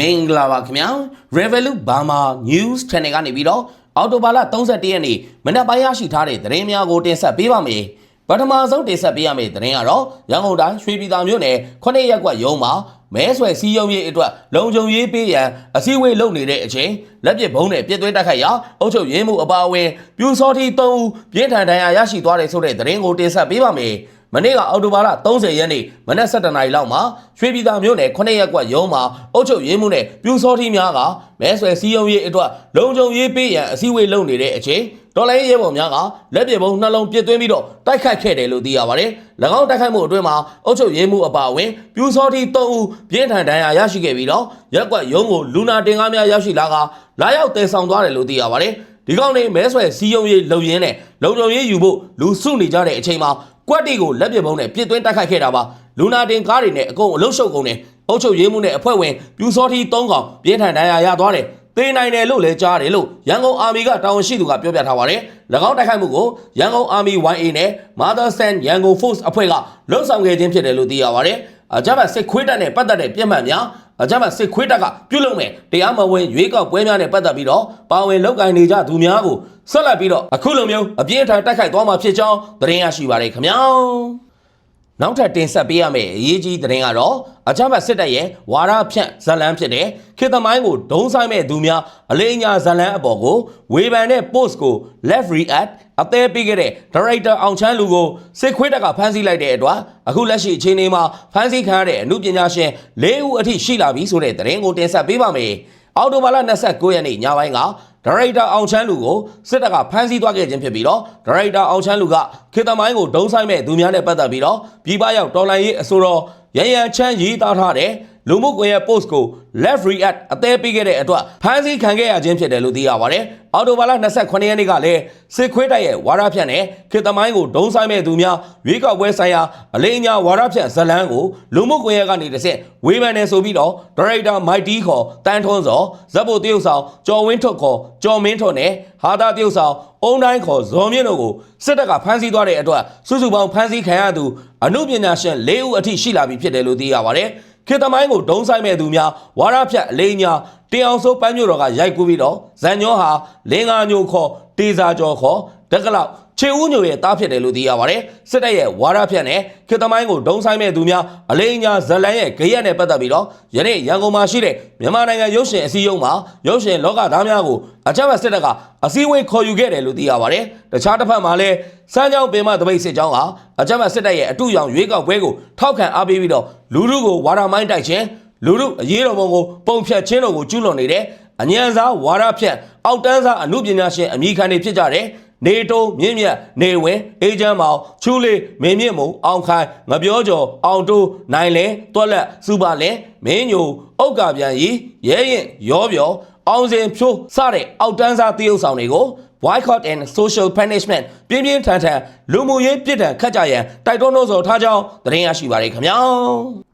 မင်္ဂလာပါခင်ဗျာ Revolut Burma News Channel ကနေပြီးတော့အော်တိုဘာလ31ရက်နေ့မနက်ပိုင်းရရှိထားတဲ့သတင်းများကိုတင်ဆက်ပေးပါမယ်ပထမဆုံးတင်ဆက်ပေးရမယ့်သတင်းကတော့ရန်ကုန်တိုင်းရွှေပြည်သာမြို့နယ်ခုနှစ်ရက်ကွက်ရုံးမှာမဲဆွယ်စီးရုံးရေးအတွက်လုံခြုံရေးပေးရန်အစည်းအဝေးလုပ်နေတဲ့အချိန်လက်ပစ်ဘုံနဲ့ပြစ်သွင်းတိုက်ခိုက်ရာအုပ်ချုပ်ရေးမှုအပါအဝင်ပြူစောတိ3ဦးပြင်းထန်ဒဏ်ရာရရှိသွားတယ်ဆိုတဲ့သတင်းကိုတင်ဆက်ပေးပါမယ် မနေ့ကအောက်တိုဘာလ30ရက်နေ့မနက်7:00နာရီလောက်မှာရွှေပြည်သာမြို့နယ်9ရက်ကွက်ရုံးမှာအုပ်ချုပ်ရေးမှုနဲ့ပြူစောတိများကမဲဆွယ်စည်းရုံးရေးအတွက်လုံခြုံရေးပေးရန်အစည်းအဝေးလုပ်နေတဲ့အချိန်တော်လိုင်းရဲဘော်များကလက်ပစ်ပုံနှလုံးပစ်သွင်းပြီးတော့တိုက်ခိုက်ခဲ့တယ်လို့သိရပါတယ်။၎င်းတိုက်ခိုက်မှုအတွင်းမှာအုပ်ချုပ်ရေးမှုအပါအဝင်ပြူစောတိ3ဦးပြင်းထန်ဒဏ်ရာရရှိခဲ့ပြီးတော့ရက်ကွက်ရုံးကိုလူနာတင်ကားများရောက်ရှိလာကလာရောက်တည်ဆောင်သွားတယ်လို့သိရပါတယ်။ဒီကောင်းနေမဲဆွယ်စည်းရုံးရေးလုံရင်းနဲ့လုံခြုံရေးယူဖို့လူစုနေကြတဲ့အချိန်မှာ ကွက်တီကိုလက်ပစ်ပုံးနဲ့ပြစ်သွင်းတိုက်ခိုက်ခဲ့တာပါလူနာတင်ကားတွေနဲ့အကုန်အလုရှုပ်ကုန်တယ်အုပ်ချုပ်ရေးမှုနဲ့အဖွဲ့ဝင်ပြူစောထီ၃កောင်ပြင်းထန်ဒဏ်ရာရသွားတယ်သေနိုင်တယ်လို့လည်းကြားတယ်လို့ရန်ကုန်အာမီကတာဝန်ရှိသူကပြောပြထားပါတယ်၎င်းတိုက်ခိုက်မှုကိုရန်ကုန်အာမီ YA နဲ့ Mother Stand ရန်ကုန် Force အဖွဲ့ကလှုပ်ဆောင်ခဲ့ခြင်းဖြစ်တယ်လို့သိရပါတယ်အကြမ်းဖက်စစ်ခွေးတပ်နဲ့ပတ်သက်တဲ့ပြစ်မှတ်များ အကြမ်းဖက်စစ်ခွေးတပ်ကပြုတ်လုံမဲ့တရားမဝင်ရွေးကောက်ပွဲများနဲ့ပတ်သက်ပြီးတော့ပါဝင်လောက်ကိုင်းနေကြသူများကိုဆက်လက်ပြီးတော့အခုလိုမျိုးအပြင်းထန်တိုက်ခိုက်သွားမှာဖြစ်ကြောင်းသတင်းရရှိပါတယ်ခင်ဗျာ နောက်ထပ်တင်ဆက်ပေးရမယ့်အရေးကြီးသတင်းကတော့အကြမ်းဖက်စစ်တပ်ရဲ့ဝါရဖြန့်ဇလန်းဖြစ်တဲ့ခေတ်သမိုင်းကိုဒုံးဆိုင်မဲ့သူများအလေးအညာဇလန်းအပေါ်ကိုဝေဖန်တဲ့ post ကို left react အသေးပေးခဲ့တဲ့ director အောင်ချမ်းလူကိုစစ်ခွေးတပ်ကဖမ်းဆီးလိုက်တဲ့အတွက်အခုလက်ရှိအချိန်လေးမှာဖမ်းဆီးခံရတဲ့အမှုပညာရှင်၄ဦးအထိရှိလာပြီဆိုတဲ့သတင်းကိုတင်ဆက်ပေးပါမယ်။အော်တိုဘာလ29ရက်နေ့ညပိုင်းက ဒါရိုက်တာအောင်ချမ်းလူကိုစစ်တပ်ကဖမ်းဆီးသွားခဲ့ခြင်းဖြစ်ပြီးတော့ဒါရိုက်တာအောင်ချမ်းလူကခေတ္တမိုင်းကိုဒုံးဆိုင်မဲ့သူများနဲ့ပတ်သက်ပြီးတော့ပြည်ပရောက်တော်လိုင်းရေးအစိုးရရန်ရန်ချမ်းရေးသားထားတဲ့ လူမှုကွန်ရက် post ကို left react အသေးပေးခဲ့တဲ့အတွက်ဖမ်းဆီးခံခဲ့ရခြင်းဖြစ်တယ်လို့သိရပါတယ်။အော်တိုဘာလ28ရက်နေ့ကလည်းစစ်ခွေးတိုက်ရဲ့ဝါရဖြန့်နဲ့ခေတ္တမိုင်းကိုဒုံးဆိုင်မဲ့သူများရွေးကောက်ပွဲဆိုင်ရာအလေးအညာဝါရဖြန့်ဇလန်းကိုလူမှုကွန်ရက်ကနေတစ်ဆင့်ဝေဖန်နေဆိုပြီးတော့ဒါရိုက်တာမိုက်တီခေါ်တန်းထွန်းစောဇက်ဘိုတရုတ်ဆောင်ကျော်ဝင်းထွတ်ခေါ်ကျော်မင်းထွတ်နဲ့ဟာတာတရုတ်ဆောင်အုံတိုင်းခေါ်ဇော်မြင့်တို့ကိုစစ်တပ်ကဖမ်းဆီးသွားတဲ့အတွက်စုစုပေါင်းဖမ်းဆီးခံရသူအမှုပညာရှင်၄ဦးအထိရှိလာပြီဖြစ်တယ်လို့သိရပါတယ်။ ခေတ္တမိုင်းကိုဒုံးဆိုင်မဲ့သူများဝါရဖြတ်အလေးညာတင်အောင်စိုးပန်းမြို့တော်ကရိုက်ကူးပြီးတော့ဇန်ညောဟာလင်္ကာညိုခေါ်တေစာကျော်ခေါ် တက်ကလောက်ချေဦးညိုရဲ့တားဖြစ်တယ်လို့သိရပါတယ်စစ်တပ်ရဲ့ဝါရဖြတ်နဲ့ခေတ္တမိုင်းကိုဒုံဆိုင်မဲ့သူများအလိညာဇလန်ရဲ့ဂရက်နဲ့ပတ်သက်ပြီးတော့ယနေ့ရန်ကုန်မှာရှိတဲ့မြန်မာနိုင်ငံရုပ်ရှင်အစည်းအရုံးမှာရုပ်ရှင်လောကသားများကိုအကြမ်းဖက်စစ်တပ်ကအစည်းအဝေးခေါ်ယူခဲ့တယ်လို့သိရပါတယ်တခြားတစ်ဖက်မှာလည်းစမ်းကြောင်းပင်မတပိတ်စစ်ကြောင်းဟာအကြမ်းဖက်စစ်တပ်ရဲ့အတူရောင်ရွေးကောက်ပွဲကိုထောက်ခံအားပေးပြီးတော့လူလူကိုဝါရမိုင်းတိုက်ခြင်းလူလူအရေးတော်ပုံကိုပုံဖြတ်ခြင်းတို့ကိုကျူးလွန်နေတဲ့အញ្ញံစားဝါရဖြတ်အောက်တန်းစားအမှုပညာရှင်အမိခံတွေဖြစ်ကြတယ် နေတုံးမြင့်မြတ်နေဝင်အေဂျန်မောင်ချူလေးမင်းမြင့်မုံအောင်ခိုင်ငပြောကျော်အောင်တိုးနိုင်လဲတွက်လက်စူပါလဲမင်းညိုအုတ်ကပြန်ရီရဲရင်ရောပြောအောင်စင်ဖြိုးစတဲ့အောက်တန်းစားတရုပ်ဆောင်တွေကို boycott and social punishment ပြင်းပြင်းထန်ထန်လူမှုရေးပြစ်ဒဏ်ခတ်ကြရန်တိုက်တွန်းလို့ဆိုထားကြောင်းသတင်းရရှိပါရခင်ဗျာ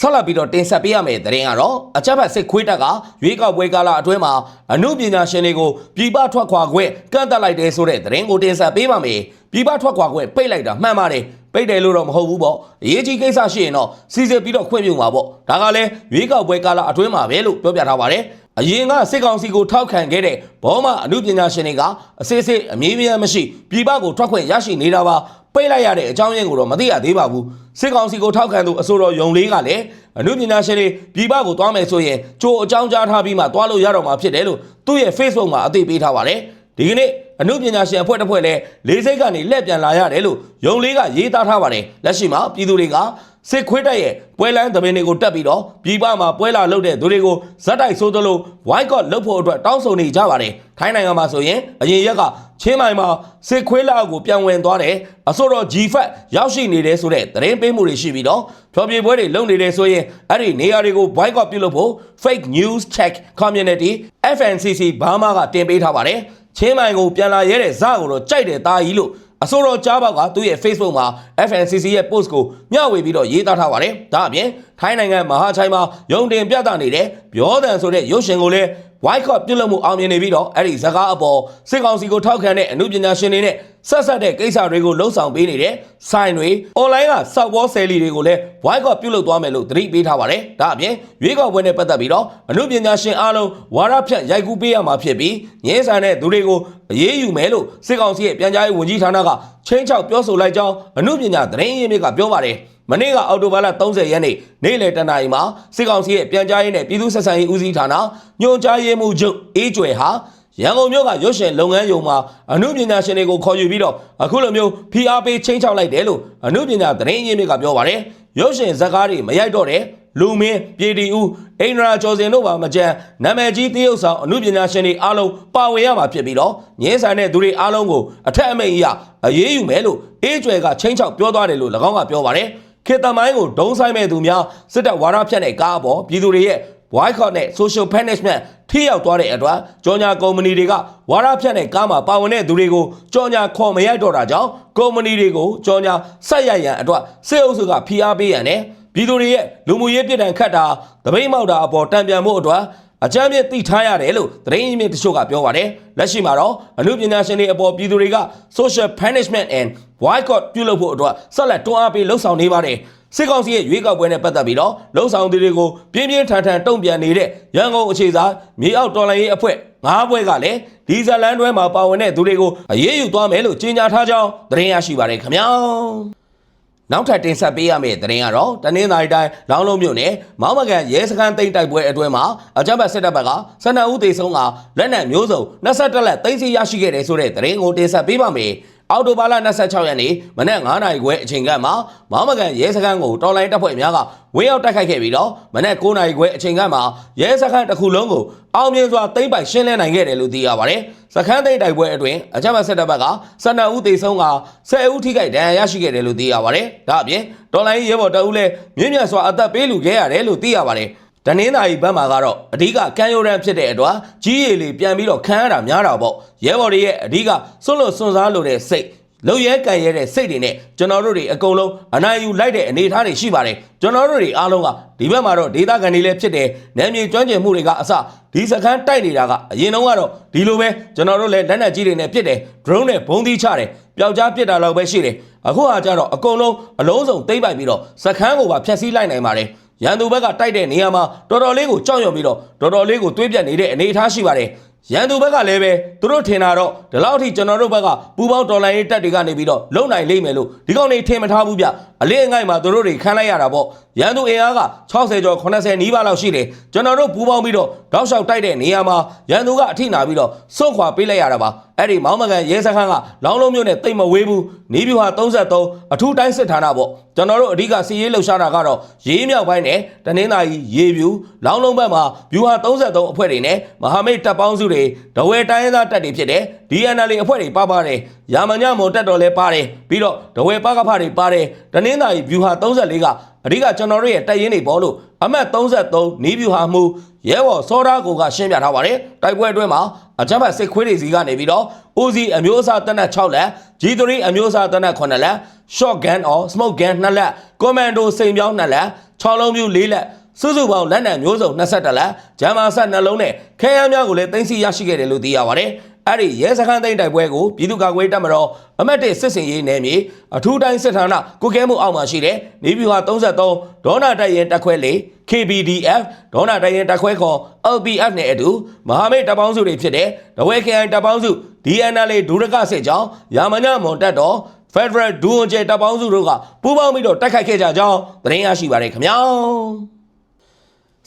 ဆက်လက်ပြီးတော့တင်ဆက်ပေးရမယ့်သတင်းကတော့အကြမ်းဖက်စစ်ခွေးတပ်ကရွေးကောက်ပွဲကာလအတွင်းမှာအမှုပညာရှင်တွေကိုပြည်ပထွက်ခွာခွင့်ကန့်သတ်လိုက်တယ်ဆိုတဲ့သတင်းကိုတင်ဆက်ပေးပါမယ်ပြည်ပထွက်ခွာခွင့်ပိတ်လိုက်တာမှန်ပါတယ်ပိတ်တယ်လို့တော့မဟုတ်ဘူးပေါ့အရေးကြီးကိစ္စရှိရင်တော့စီစစ်ပြီးတော့ခွင့်ပြုမှာပေါ့ဒါကလည်းရွေးကောက်ပွဲကာလအတွင်းမှာပဲလို့ပြောပြထားပါတယ်အရင်ကစစ်ကောင်စီကိုထောက်ခံခဲ့တဲ့ဘောမအမှုပညာရှင်တွေကအစစ်စစ်အမြင်မြန်မရှိပြည်ပကိုထွက်ခွင့်ရရှိနေတာပါ ပိတ်လိုက်ရတဲ့အကြောင်းရင်းကိုတော့မသိရသေးပါဘူးစစ်ကောင်စီကိုထောက်ခံသူအဆိုတော်ယုံလေးကလည်းအမှုပညာရှင်တွေပြည်ပကိုသွားမယ်ဆိုရင်ကြိုအကြောင်းကြားထားပြီးမှသွားလို့ရတော့မှာဖြစ်တယ်လို့သူ့ရဲ့ Facebook မှာအသိပေးထားပါတယ်ဒီကနေ့အမှုပညာရှင်အဖွဲ့တစ်ဖွဲ့လည်းလေးစိတ်ကနေလက်ပြန်လာရတယ်လို့ယုံလေးကရေးသားထားပါတယ်လက်ရှိမှာပြည်သူတွေကစစ်ခွေးတက်ရဲ့ပွဲလန်းသမင်းတွေကိုတက်ပြီးတော့ပြည်ပမှာပွဲလာလုပ်တဲ့သူတွေကိုဇက်တိုက်ဆိုးသလို white god လုပ်ဖို့အတွက်တောင်းဆိုနေကြပါတယ်ထိုင်းနိုင်ငံမှာဆိုရင်အရင်ရက်က ချင်းမိုင်မှာစစ်ခွေးလာကိုပြန်ဝင်သွားတယ်အစိုးရ G-Fat ရောက်ရှိနေတယ်ဆိုတဲ့သတင်းပေးမှုတွေရှိပြီးတော့ဖြောပြပွဲတွေလုပ်နေတယ်ဆိုရင်အဲ့ဒီနေရာတွေကို white god ပြုလုပ်ဖို့ fake news check community FNCC ဘာမှကတင်ပေးထားပါတယ်ချင်းမိုင်ကိုပြန်လာရဲတဲ့ဇာကိုတော့ကြိုက်တယ်တာကြီးလို့အစိုးရကြားပေါက်ကသူ့ရဲ့ Facebook မှာ FNCC ရဲ့ post ကိုမျှဝေပြီးတော့ရေးသားထားပါတယ်။ဒါအပြင်ထိုင်းနိုင်ငံမဟာချိုင်မှာရုံတင်ပြသနေတဲ့ပြောတန်ဆိုတဲ့ရုပ်ရှင်ကိုလည်းဝိုက်ကော့ပြုတ်လို့မှုအောင်မြင်နေပြီးတော့အဲ့ဒီဇကားအပေါ်စစ်ကောင်စီကိုထောက်ခံတဲ့အမှုပညာရှင်တွေနဲ့ဆက်ဆက်တဲ့ကိစ္စတွေကိုလှုံ့ဆော်ပေးနေတဲ့ဆိုင်တွေအွန်လိုင်းကစောက်ဘောဆယ်လီတွေကိုလည်းဝိုက်ကော့ပြုတ်လို့သွားမယ်လို့သတိပေးထားပါတယ်ဒါအပြင်ရွေးကောက်ပွဲနဲ့ပတ်သက်ပြီးတော့အမှုပညာရှင်အားလုံးဝါရဖြတ်ရိုက်ကူးပေးရမှာဖြစ်ပြီးငင်းဆန်တဲ့သူတွေကိုအရေးယူမယ်လို့စစ်ကောင်စီရဲ့ပြန်ကြားရေးဝန်ကြီးဌာနကချင်းချောက်ပြောဆိုလိုက်ကြောင်းအမှုပညာသတင်းရင်းမြစ်ကပြောပါတယ် မနေ့ကအော်တိုဘာလ30ရက်နေ့နေ့လယ်တနာရီမှာစစ်ကောင်စီရဲ့ပြန်ကြားရေးနဲ့ပြည်သူ့ဆက်ဆံရေးဦးစီးဌာနညွှန်ကြားရေးမှူးချုပ်အေးကျွယ်ဟာရန်ကုန်မြို့ကရွှေရှင်လုပ်ငန်းယုံမှာအမှုပညာရှင်တွေကိုခေါ်ယူပြီးတော့အခုလိုမျိုးဖိအားပေးချင်းချောက်လိုက်တယ်လို့အမှုပညာသတင်းရင်းမြစ်ကပြောပါတယ်ရွှေရှင်ဇက်ကားတွေမရိုက်တော့တဲ့လူမင်းပြည်တီဦးအိန္ဒြာကျော်စင်တို့ပါမကြမ်းနာမည်ကြီးတရုတ်ဆောင်အမှုပညာရှင်တွေအားလုံးပါဝင်ရမှာဖြစ်ပြီးတော့ငင်းဆန်တဲ့သူတွေအားလုံးကိုအထက်အမိန့်အရအရေးယူမယ်လို့အေးကျွယ်ကချင်းချောက်ပြောသွားတယ်လို့၎င်းကပြောပါတယ် ခေတ္တမိုင်းကိုဒုံဆိုင်မဲ့သူများစစ်တပ်ဝါဒဖြတ်တဲ့ကားအပေါ်ပြည်သူတွေရဲ့ boycott နဲ့ social punishment ထိရောက်သွားတဲ့အတွက်ကြော်ညာကုမ္ပဏီတွေကဝါဒဖြတ်တဲ့ကားမှာပါဝင်တဲ့သူတွေကိုကြော်ညာခေါ်မရိုက်တော့တာကြောင့်ကုမ္ပဏီတွေကိုကြော်ညာဆက်ရရန်အတွက်စစ်အုပ်စုကဖိအားပေးရန်နဲ့ပြည်သူတွေရဲ့လူမှုရေးပြည်တံခတ်တာတပိတ်မောက်တာအပေါ်တံပြန်မှုအတွက် အကြမ်းမြင့်သိထားရတယ်လို့သတင်းရင်းမြစ်တချို့ကပြောပါတယ်လက်ရှိမှာတော့အမှုပညာရှင်တွေအပေါ်ပြည်သူတွေက social punishment and boycott ပြုလုပ်ဖို့အတွက်ဆက်လက်တွန်းအားပေးလှုံ့ဆော်နေပါတယ်စစ်ကောင်စီရဲ့ရွေးကောက်ပွဲနဲ့ပတ်သက်ပြီးတော့လှုံ့ဆော်သူတွေကိုပြင်းပြင်းထန်ထန်တုံ့ပြန်နေတဲ့ရန်ကုန်အခြေစားမြေအောက်တော်လှန်ရေးအဖွဲ့ငါးဘွဲကလည်းဒီဇလန်တွဲမှာပါဝင်တဲ့သူတွေကိုအရေးယူသွားမယ်လို့ကြေညာထားကြောင်းသတင်းရရှိပါတယ်ခင်ဗျာ နောက်ထပ်တင်ဆက်ပေးရမယ့်သတင်းကတော့တနင်္သာရီတိုင်းလောင်းလုံးမြို့နယ်မောင်းမကန်ရဲစခန်းတိတ်တိုက်ပွဲအတွင်းမှာအကြမ်းဖက်စစ်တပ်ဘက်ကစနအဦးသေးဆုံးကလက်နက်မျိုးစုံ22လက်သိမ်းဆီးရရှိခဲ့တယ်ဆိုတဲ့သတင်းကိုတင်ဆက်ပေးပါမယ်။ အော်တိုဘာလ26ရက်နေ့မနက်9:00နာရီခွဲအချိန်ကမှမောင်းမကန်ရဲစခန်းကိုတော်လိုင်းတပ်ဖွဲ့များကဝင်းရောက်တိုက်ခိုက်ခဲ့ပြီးတော့မနက်9:00နာရီခွဲအချိန်ကမှရဲစခန်းတစ်ခုလုံးကိုအောင်မြင်စွာသိမ်းပိုက်ရှင်းလင်းနိုင်ခဲ့တယ်လို့သိရပါတယ်။စခန်းသိမ်းတိုက်ပွဲအတွင်းအကြမ်းဖက်စစ်တပ်ဘက်ကစနအဦးသေးဆုံးက10ဦးထိခိုက်ဒဏ်ရာရရှိခဲ့တယ်လို့သိရပါတယ်။ဒါအပြင်တော်လိုင်းရဲဘော်တအုပ်လည်းမြင့်မြတ်စွာအသက်ပေးလူခဲ့ရတယ်လို့သိရပါတယ်။ တနင်္သာရီဘက်မှာကတော့အဓိကကမ်းရိုးတန်းဖြစ်တဲ့အတွက်ကြီးရည်လေးပြန်ပြီးတော့ခမ်းရတာများတာပေါ့ရဲဘော်တွေရဲ့အဓိကစွန့်လွတ်စွန့်စားလို့တဲ့စိတ်လုံရဲကန်ရဲတဲ့စိတ်တွေနဲ့ကျွန်တော်တို့တွေအကုန်လုံးအနိုင်ယူလိုက်တဲ့အနေအထားတွေရှိပါတယ်ကျွန်တော်တို့တွေအားလုံးကဒီဘက်မှာတော့ဒေသခံတွေလည်းဖြစ်တယ်နယ်မြေကျွမ်းကျင်မှုတွေကအစဒီစခန်းတိုက်နေတာကအရင်တုန်းကတော့ဒီလိုပဲကျွန်တော်တို့လည်းလက်နက်ကြီးတွေနဲ့ပစ်တယ် drone နဲ့ဘုံသီးချတယ်ပျောက်ကြားပစ်တာလောက်ပဲရှိတယ်အခုဟာကျတော့အကုန်လုံးအလုံးစုံသိမ့်ပိုက်ပြီးတော့စခန်းကိုပါဖျက်ဆီးလိုက်နိုင်ပါတယ် ရန်သူဘက်ကတိုက်တဲ့နေရာမှာတော်တော်လေးကိုကြောက်ရွံ့ပြီးတော့တော်တော်လေးကိုတွေးပြတ်နေတဲ့အနေအထားရှိပါတယ်ရန်သူဘက်ကလည်းပဲသူတို့ထင်တာတော့ဒီလောက်ထိကျွန်တော်တို့ဘက်ကပူပေါင်းဒေါ်လာရေးတက်တွေကနေပြီးတော့လုံနိုင်လိမ့်မယ်လို့ဒီကောင်တွေထင်မထားဘူးဗျအလေးအငိုက်မှာသူတို့တွေခန်းလိုက်ရတာပေါ့ရန်သူအင်အားက60ကျော်80နီးပါးလောက်ရှိတယ်ကျွန်တော်တို့ပူပေါင်းပြီးတော့တောက်လျှောက်တိုက်တဲ့နေရာမှာရန်သူကအထိနာပြီးတော့စွန့်ခွာပေးလိုက်ရတာပါအဲ့ဒီမောင်းမကန်ရဲစခန်းကလောင်းလုံးမျိုးနဲ့တိတ်မဝေးဘူးနီးပြူဟာ33အထူးတိုင်းစစ်ဌာနပေါ့ကျွန်တော်တို့အဓိကစီရေးလှုပ်ရှားတာကတော့ရေးမြောက်ပိုင်းနဲ့တနင်္သာရီရေပြူလောင်းလုံးဘက်မှာပြူဟာ33အဖွဲ့တွေနဲ့မဟာမိတ်တပ်ပေါင်းစုတွေဒဝဲတိုင်းရင်းသားတပ်တွေဖြစ်တဲ့ DNL အဖွဲ့တွေပါပါတယ်ရာမညမွန်တက်တော်လည်းပါတယ်ပြီးတော့ဒဝဲပကဖတွေပါတယ်တနင်္သာရီပြူဟာ34က အဓိကကျွန်တော်တို့ရဲ့တပ်ရင်းတွေပေါ်လို့အမှတ်33နီးပြူဟာမှုရဲဘော်စောရာကိုကရှင်းပြထားပါတယ်တိုက်ပွဲအတွင်းမှာအကြမ်းဖက်စစ်ခွေးတွေစီကနေပြီးတော့ OZ အမျိုးအစားတက်နက်6လက် G3 အမျိုးအစားတက်နက်9လက် shotgun or smoke gun 2လက် commando စိန်ပြောင်း2လက်6လုံးပြူ4လက်စုစုပေါင်းလက်နက်မျိုးစုံ22လက်ဂျမ်မာဆက်နှလုံးနဲ့ခဲယမ်းများကိုလည်းတင်စီရရှိခဲ့တယ်လို့သိရပါတယ် အဲ့ဒီရဲစခန်းသိမ်းတိုက်ပွဲကိုပြည်သူ့ကာကွယ်တပ်မတော်အမတ်တစ်စစ်စင်ရေးနယ်မြေအထူးတိုင်းစစ်ဌာနကုကဲမှုအောက်မှာရှိတဲ့နေပြည်တော်33ဒေါနာတိုက်ရင်တက်ခွဲလေး KBDF ဒေါနာတိုက်ရင်တက်ခွဲခေါ် LPF နဲ့အတူမဟာမိတ်တပ်ပေါင်းစုတွေဖြစ်တဲ့ဒဝဲ KI တပ်ပေါင်းစု DNL ဒူရကစစ်ကြောင်းရာမညမွန်တပ်တော် Federal ဒူဝွန်ကျဲတပ်ပေါင်းစုတို့ကပူးပေါင်းပြီးတော့တိုက်ခိုက်ခဲ့ကြကြောင်းသတင်းရရှိပါတယ်ခင်ဗျာ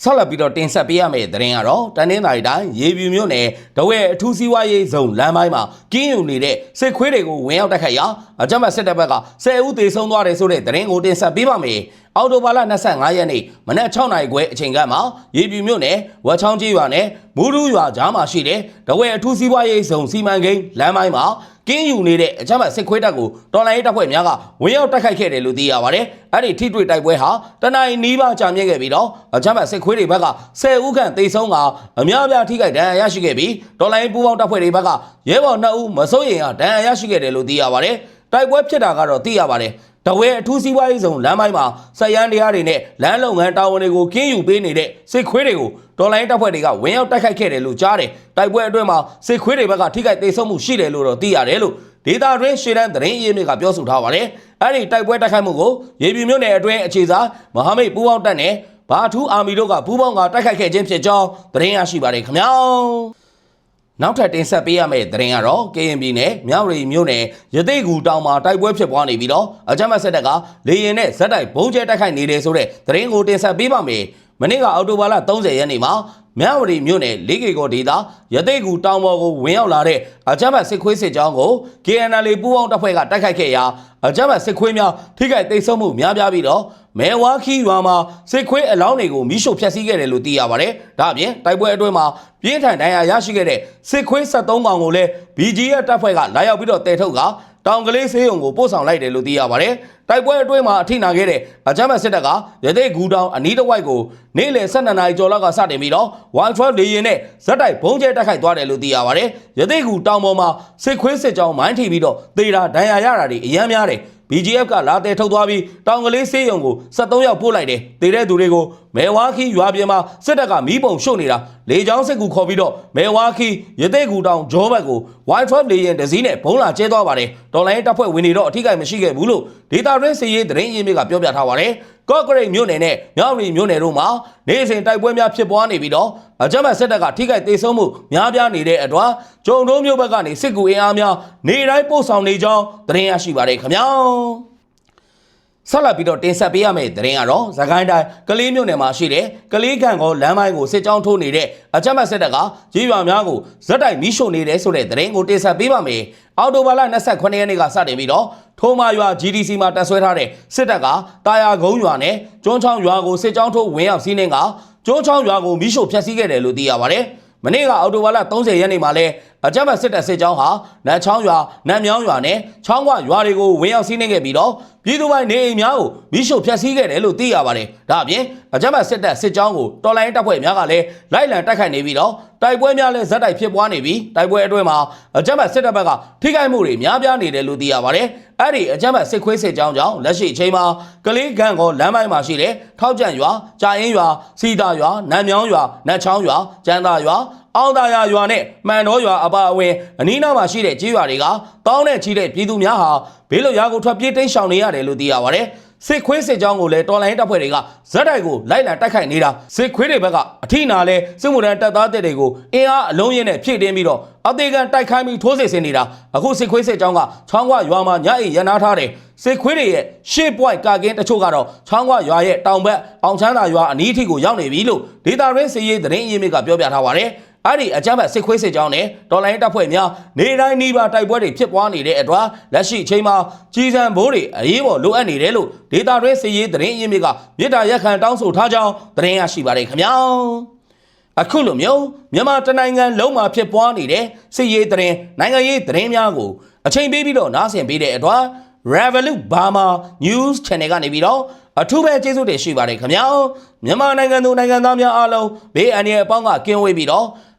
ဆက်လက်ပြီးတော့တင်ဆက်ပေးရမယ့်သတင်းကတော့တန်တင်းသာရီတိုင်းရေပြူမြို့နယ်ဒဝဲအထူးစီးပွားရေးဇုံလမ်းပိုင်းမှာကင်းယူနေတဲ့စစ်ခွေးတွေကိုဝင်ရောက်တိုက်ခိုက်ရာအကြမ်းဖက်စစ်တပ်ဘက်က10ဦးသေဆုံးသွားတယ်ဆိုတဲ့သတင်းကိုတင်ဆက်ပေးပါမယ်။ အော်တိုဘာလ25ရက်နေ့မနက်6နာရီခွဲအချိန်ကမှရေပြူမြို့နယ်ဝက်ချောင်းကြီးရွာနဲ့မူရူရွာကြားမှာရှိတဲ့ဒဝဲအထူးစီးပွားရေးဇုံစီမံကိန်းလမ်းပိုင်းမှာကင်းယူနေတဲ့အကြမ်းဖက်စစ်ခွေးတပ်ကိုတော်လိုင်းရေးတပ်ဖွဲ့များကဝင်ရောက်တိုက်ခိုက်ခဲ့တယ်လို့သိရပါတယ်။အဲ့ဒီထိတွေ့တိုက်ပွဲဟာတနင်္လာနီးပါးကြာမြင့်ခဲ့ပြီးတော့အကြမ်းဖက်စစ်ခွေးတွေဘက်က10ဦးခန့်သေဆုံးကအများအပြားထိခိုက်ဒဏ်ရာရရှိခဲ့ပြီးတော်လိုင်းပူးပေါင်းတပ်ဖွဲ့တွေဘက်ကရဲဘော်2ဦးမစိုးရိမ်ရဒဏ်ရာရရှိခဲ့တယ်လို့သိရပါတယ်။တိုက်ပွဲဖြစ်တာကတော့သိရပါတယ်။ တဝဲအထူးစီးပွားရေးဆောင်လမ်းပိုင်းမှာဆက်ရန်တရားတွေနဲ့လမ်းလုပ်ငန်းတာဝန်တွေကိုကင်းယူပေးနေတဲ့စစ်ခွေးတွေကိုတော်လိုင်းတပ်ဖွဲ့တွေကဝင်ရောက်တိုက်ခိုက်ခဲ့တယ်လို့ကြားတယ်တိုက်ပွဲအတွင်းမှာစစ်ခွေးတွေဘက်ကထိခိုက်ဒေဆုံးမှုရှိတယ်လို့တော့သိရတယ်လို့ဒေတာတွင်းရှေ့တန်းသတင်းအရင်းမြစ်ကပြောဆိုထားပါတယ်အဲ့ဒီတိုက်ပွဲတိုက်ခိုက်မှုကိုရေပြူမြို့နယ်အတွင်းအခြေစားမဟာမိတ်ပူးပေါင်းတပ်နဲ့ဘာထူးအာမီတို့ကပူးပေါင်းကတိုက်ခိုက်ခဲ့ခြင်းဖြစ်ကြောင်းသတင်းရရှိပါတယ်ခင်ဗျာ နောက်ထပ်တင်ဆက်ပေးရမယ့်သတင်းကတော့ KNB နဲ့မြောက်ရီမြို့နယ်ရသေးကူတောင်မှာတိုက်ပွဲဖြစ်ပွားနေပြီးတော့အကြမ်းဖက်စစ်တပ်ကလေရင်နဲ့ဇက်တိုက်ဘုံကျဲတိုက်ခိုက်နေတယ်ဆိုတဲ့သတင်းကိုတင်ဆက်ပေးပါမယ်။ မနေ့ကအောက်တိုဘာလ30ရက်နေ့မှာမြောက်ရီမြို့နယ်လေးကေကောဒေသရသေးကူတောင်ပေါ်ကိုဝင်ရောက်လာတဲ့အကြမ်းဖက်စစ်ခွေးစစ်ကြောင်းကို KNL ပူးပေါင်းတပ်ဖွဲ့ကတိုက်ခိုက်ခဲ့ရာအကြမ်းဖက်စစ်ခွေးများထိခိုက်သိမ်းဆုံးမှုများပြားပြီးတော့မဲဝါခီရွာမှာစစ်ခွေးအလောင်းတွေကိုမိရှို့ဖျက်ဆီးခဲ့တယ်လို့သိရပါတယ်။ဒါအပြင်တိုက်ပွဲအတွင်းမှာပြင်းထန်ဒဏ်ရာရရှိခဲ့တဲ့စစ်ခွေး73ကောင်ကိုလည်း BGF တပ်ဖွဲ့ကလာရောက်ပြီးတော့တည်ထုတ်က တောင်ကလေးဆေးရုံကိုပို့ဆောင်လိုက်တယ်လို့သိရပါတယ်။တိုက်ပွဲအတွင်းမှာအထိနာခဲ့တဲ့အကြမ်းဖက်စစ်တပ်ကရသေးဂူတောင်အနီးတစ်ဝိုက်ကိုနေ့လယ်12နာရီကျော်လောက်ကစတင်ပြီးတော့112 လေရင်နဲ့ဇက်တိုက်ဘုံကျဲတိုက်ခိုက်သွားတယ်လို့သိရပါတယ်။ရသေးဂူတောင်ပေါ်မှာစစ်ခွေးစစ်ကြောင်းမိုင်းထိပြီးတော့သေတာဒဏ်ရာရတာတွေအများများတယ်။ BGF ကလာတဲထုတ်သွားပြီးတောင်ကလေးဆေးရုံကို73ရောက်ပို့လိုက်တယ်။တေတဲ့သူတွေကို မဲဝါခီရွာပြင်မှာစစ်တပ်ကမီးပုံရှုပ်နေတာလေချောင်းစစ်ကူခေါ်ပြီးတော့မဲဝါခီရသေးကူတောင်ဂျောဘက်ကို Y12 လေရင်ဒဇီးနဲ့ဘုံလာကျဲသွားပါတယ်။ဒေါ်လာရေးတပ်ဖွဲ့ဝင်တွေတော့အထိကိမရှိခဲ့ဘူးလို့ဒေတာရင်းစီရေးသတင်းရင်းမြစ်ကပြောပြထားပါတယ်။ကော့ကရိတ်မြို့နယ်နဲ့မြောက်ရီမြို့နယ်တို့မှာနေ့စဉ်တိုက်ပွဲများဖြစ်ပွားနေပြီးတော့အကြမ်းဖက်စစ်တပ်ကထိခိုက်သေးဆုံးမှုများပြားနေတဲ့အတွက်ဂျုံတို့မျိုးဘက်ကနေစစ်ကူအင်အားများနေတိုင်းပို့ဆောင်နေကြောင်းသတင်းရရှိပါတယ်ခင်ဗျာ။ ဆက်လက်ပြီးတော့တင်ဆက်ပေးရမယ့်သတင်းကတော့သခိုင်းတိုင်းကလေးမြို့နယ်မှာရှိတဲ့ကလေးကန်ကောလမ်းပိုင်းကိုစစ်ကြောင်းထိုးနေတဲ့အကြမ်းဖက်စစ်တပ်ကကြီးရွာများကိုဇက်တိုက်မီးရှို့နေတယ်ဆိုတဲ့သတင်းကိုတင်ဆက်ပေးပါမယ်။အော်တိုဘာလ28ရက်နေ့ကစတင်ပြီးတော့ထိုးမာရွာ GDC မှာတပ်ဆွဲထားတဲ့စစ်တပ်ကတာယာကုန်းရွာနဲ့ကျွန်းချောင်းရွာကိုစစ်ကြောင်းထိုးဝင်ရောက်စီးနှင်းကကျွန်းချောင်းရွာကိုမီးရှို့ဖျက်ဆီးခဲ့တယ်လို့သိရပါတယ်။မနေ့ကအော်တိုဘာလ30ရက်နေ့မှာလဲအကြမ်းဖက်စစ်တပ်စစ်ကြောင်းဟာနတ်ချောင်းရွာနတ်မြောင်းရွာနဲ့ချောင်းဝရွာတွေကိုဝင်ရောက်စီးနှင်းခဲ့ပြီးတော့ ပြည်သူပိုင်းနေအိမ်များကိုမိရှို့ဖျက်ဆီးခဲ့တယ်လို့သိရပါတယ်။ဒါအပြင်အကြမ်းဖက်စစ်တပ်စစ်ကြောင်းကိုတော်လိုင်းတပ်ဖွဲ့များကလည်းလိုက်လံတိုက်ခိုက်နေပြီးတော့တိုက်ပွဲများလည်းဇက်တိုက်ဖြစ်ပွားနေပြီးတိုက်ပွဲအတွင်းမှာအကြမ်းဖက်စစ်တပ်ဘက်ကထိခိုက်မှုတွေများပြားနေတယ်လို့သိရပါတယ်။အဲ့ဒီအကြမ်းဖက်စစ်ခွေးစစ်ကြောင်းကြောင့်လက်ရှိအချိန်မှာကလေးကန်ကောလမ်းပိုင်းမှာရှိတဲ့ထောက်ကျန်ရွာကြာအင်းရွာစီတာရွာနတ်မြောင်းရွာနတ်ချောင်းရွာကျန်းသာရွာအောင်သာယာရွာနဲ့မှန်တော်ရွာအပါအဝင်အနီးနားမှာရှိတဲ့ကြေးရွာတွေကတောင်းနဲ့ချီတဲ့ပြည်သူများဟာဘေးလွတ်ရာကိုထွက်ပြေးတိမ်းရှောင်နေရတယ်လို့သိရပါတယ်။စစ်ခွေးစစ်ကြောင်းကိုလည်းတော်လိုင်းတပ်ဖွဲ့တွေကဇက်တိုက်ကိုလိုက်လံတိုက်ခိုက်နေတာစစ်ခွေးတွေဘက်ကအထိနာလဲစစ်မှုထမ်းတပ်သားတပ်တွေကိုအင်အားအလုံးရင်းနဲ့ဖြည့်တင်းပြီးတော့အသေးကန်တိုက်ခိုင်းပြီးထိုးစစ်ဆင်နေတာအခုစစ်ခွေးစစ်ကြောင်းကချောင်းခွရွာမှာညအိရနာထားတယ်စစ်ခွေးတွေရဲ့ရှေ့ပွိုက်ကာကင်းတချို့ကတော့ချောင်းခွရွာရဲ့တောင်ဘက်အောင်ချမ်းသာရွာအနီးထိကိုရောက်နေပြီလို့ဒေတာရင်းစီရေးသတင်းအရင်းမြစ်ကပြောပြထားပါတယ်။ အဲ့ဒီအကြမ်းဖက်စစ်ခွေးစစ်ကြောင်းနဲ့တော်လိုင်းတပ်ဖွဲ့များနေတိုင်းနှီးပါတိုက်ပွဲတွေဖြစ်ပွားနေတဲ့အတွက်လက်ရှိအချိန်မှာကြီးစံဘိုးတွေအရေးပေါ်လိုအပ်နေတယ်လို့ဒေတာရဲစစ်ရေးသတင်းအရင်းမြစ်ကမြစ်တာရက်ခံတောင်းဆိုထားကြောင်းသတင်းရရှိပါတယ်ခင်ဗျာအခုလိုမျိုးမြန်မာတနိုင်ငံလုံးမှာဖြစ်ပွားနေတဲ့စစ်ရေးသတင်းနိုင်ငံရေးသတင်းများကိုအချိန်ပေးပြီးတော့နားဆင်ပေးတဲ့အတွက် Revolut Burma News Channel ကနေပြီးတော့အထူးပဲကျေးဇူးတင်ရှိပါတယ်ခင်ဗျာမြန်မာနိုင်ငံသူနိုင်ငံသားများအားလုံးဘေးအန္တရာယ်အပေါင်းကကင်းဝေးပြီးတော့